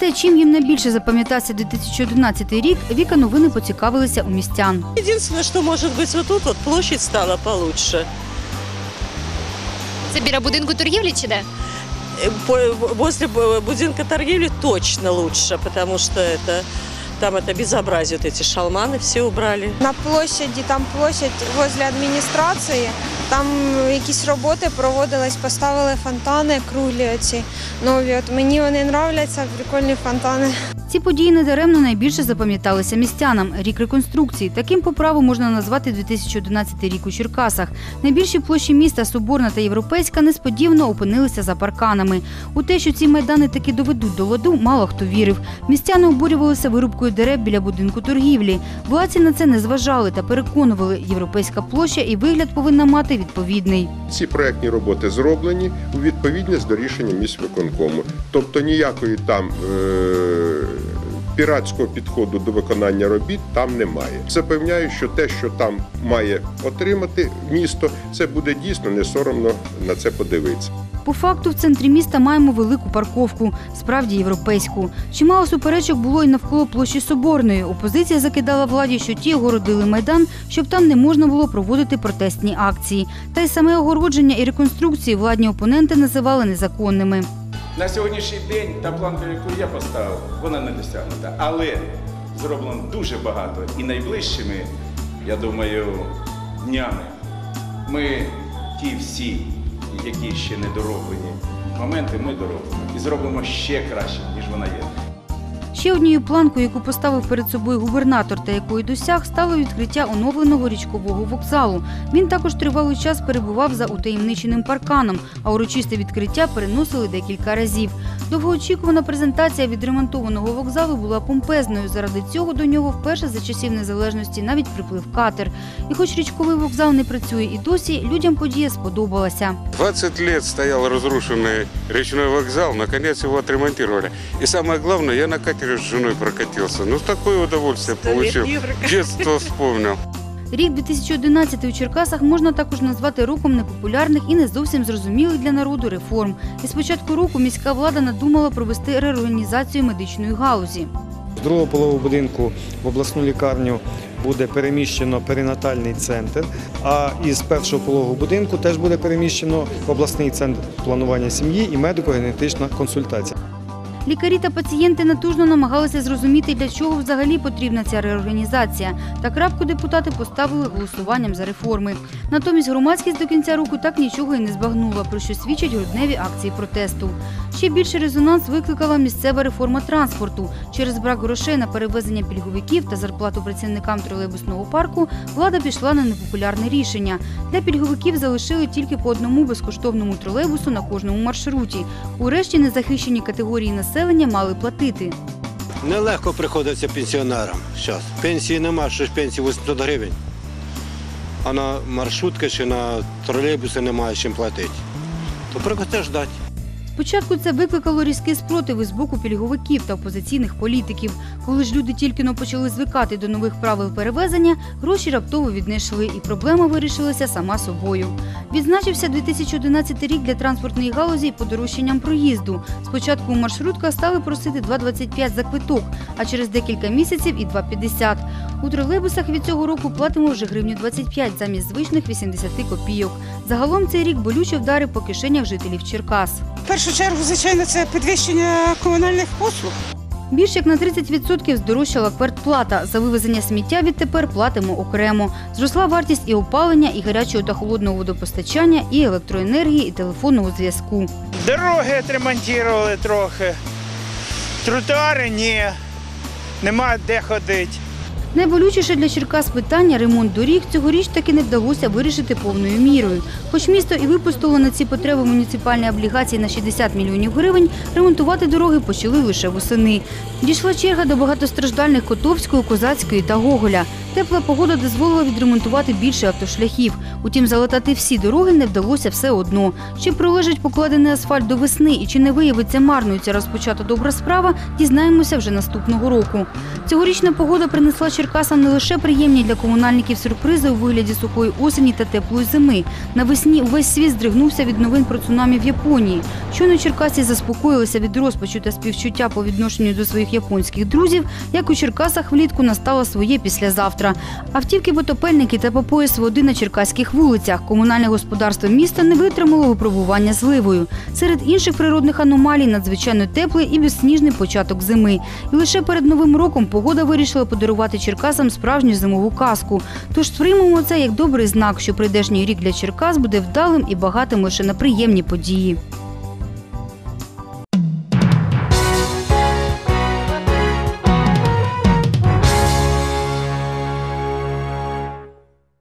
те, чим їм найбільше запам'ятався 2011 рік, Віка новини поцікавилися у містян. Единственное, что может быть вот тут вот площадь стала получше. Це біля будинку торгівлі чи де? Э, по- Возле б- будинка торгівли точно лучше, потому что это там это безобразие, вот эти шалманы все убрали. На площаді, там площадь возле адміністрації, там якісь роботи проводились, поставили фонтани круглі оці нові. От мені вони нравляться, прикольні фонтани. Ці події недаремно найбільше запам'яталися містянам. Рік реконструкції. Таким по праву можна назвати 2011 рік у Черкасах. Найбільші площі міста Соборна та Європейська несподівано опинилися за парканами. У те, що ці майдани таки доведуть до ладу, мало хто вірив. Містяни обурювалися вирубкою дерев біля будинку торгівлі. Владці на це не зважали та переконували, європейська площа і вигляд повинна мати відповідний. Ці проектні роботи зроблені у відповідність до рішення міськвиконкому. Тобто ніякої там е- піратського підходу до виконання робіт там немає. Запевняю, що те, що там має отримати місто, це буде дійсно не соромно на це подивитися. По факту в центрі міста маємо велику парковку, справді європейську. Чимало суперечок було і навколо площі Соборної. Опозиція закидала владі, що ті огородили майдан, щоб там не можна було проводити протестні акції. Та й саме огородження і реконструкції владні опоненти називали незаконними. На сьогоднішній день та планка, яку я поставив, вона не досягнута. Але зроблено дуже багато. І найближчими, я думаю, днями ми ті всі, які ще не дороблені моменти, ми доробимо. І зробимо ще краще, ніж вона є. Ще однією планкою, яку поставив перед собою губернатор та якої досяг, стало відкриття оновленого річкового вокзалу. Він також тривалий час перебував за утаємниченим парканом, а урочисте відкриття переносили декілька разів. Довгоочікувана презентація відремонтованого вокзалу була помпезною. Заради цього до нього вперше за часів незалежності навіть приплив катер. І хоч річковий вокзал не працює і досі, людям подія сподобалася. 20 лет стоял разрушенный речной вокзал, наконец его отремонтировали. И самое главное, я на катере с женой прокатился. Ну, такое удовольствие получил. Детство вспомнил. Рік 2011 у Черкасах можна також назвати роком непопулярних і не зовсім зрозумілих для народу реформ. І з початку року міська влада надумала провести реорганізацію медичної галузі. З другого полового будинку в обласну лікарню буде переміщено перинатальний центр, а із першого пологового будинку теж буде переміщено обласний центр планування сім'ї і медико-генетична консультація. Лікарі та пацієнти натужно намагалися зрозуміти, для чого взагалі потрібна ця реорганізація. Та крапку депутати поставили голосуванням за реформи. Натомість громадськість до кінця року так нічого і не збагнула, про що свідчать грудневі акції протесту. Ще більше резонанс викликала місцева реформа транспорту. Через брак грошей на перевезення пільговиків та зарплату працівникам тролейбусного парку влада пішла на непопулярне рішення. Для пільговиків залишили тільки по одному безкоштовному тролейбусу на кожному маршруті. Урешті незахищені категорії населення мали платити. Нелегко приходиться пенсіонерам зараз. Пенсії нема, що ж пенсії 800 гривень. А на маршрутки чи на тролейбуси немає чим платити. То прикоте ждати. Спочатку це викликало різкий спротив із боку пільговиків та опозиційних політиків. Коли ж люди тільки но почали звикати до нових правил перевезення, гроші раптово віднайшли, і проблема вирішилася сама собою. Відзначився 2011 рік для транспортної галузі й подорожчанням проїзду. Спочатку у маршрутках стали просити 2,25 за квиток, а через декілька місяців і 2,50. У тролейбусах від цього року платимо вже гривню 25 замість звичних 80 копійок. Загалом цей рік болюче вдарив по кишенях жителів Черкас. В першу чергу, звичайно, це підвищення комунальних послуг. Більш як на 30% здорожчала квартплата. За вивезення сміття відтепер платимо окремо. Зросла вартість і опалення, і гарячого та холодного водопостачання, і електроенергії, і телефонного зв'язку. Дороги відремонтували трохи. Тротуари ні. Нема де ходити. Найболючіше для Черкас питання ремонт доріг цьогоріч таки не вдалося вирішити повною мірою. Хоч місто і випустило на ці потреби муніципальні облігації на 60 мільйонів гривень, ремонтувати дороги почали лише восени. Дійшла черга до багатостраждальних Котовської, Козацької та Гоголя. Тепла погода дозволила відремонтувати більше автошляхів. Утім, залатати всі дороги не вдалося все одно. Чи пролежить покладений асфальт до весни і чи не виявиться марною ця розпочата добра справа, дізнаємося вже наступного року. Цьогорічна погода принесла Черкасам не лише приємні для комунальників сюрпризи у вигляді сухої осені та теплої зими. Навесні увесь світ здригнувся від новин про цунамі в Японії. Щойно черкасці заспокоїлися від розпачу та співчуття по відношенню до своїх японських друзів, як у Черкасах влітку настало своє післязавтра. Автівки, потопельники та по пояс води на черкаських вулицях. Комунальне господарство міста не витримало випробування зливою. Серед інших природних аномалій надзвичайно теплий і безсніжний початок зими. І лише перед новим роком погода вирішила подарувати Черкасам справжню зимову казку. Тож сприймемо це як добрий знак, що прийдешній рік для Черкас буде вдалим і багатим лише на приємні події.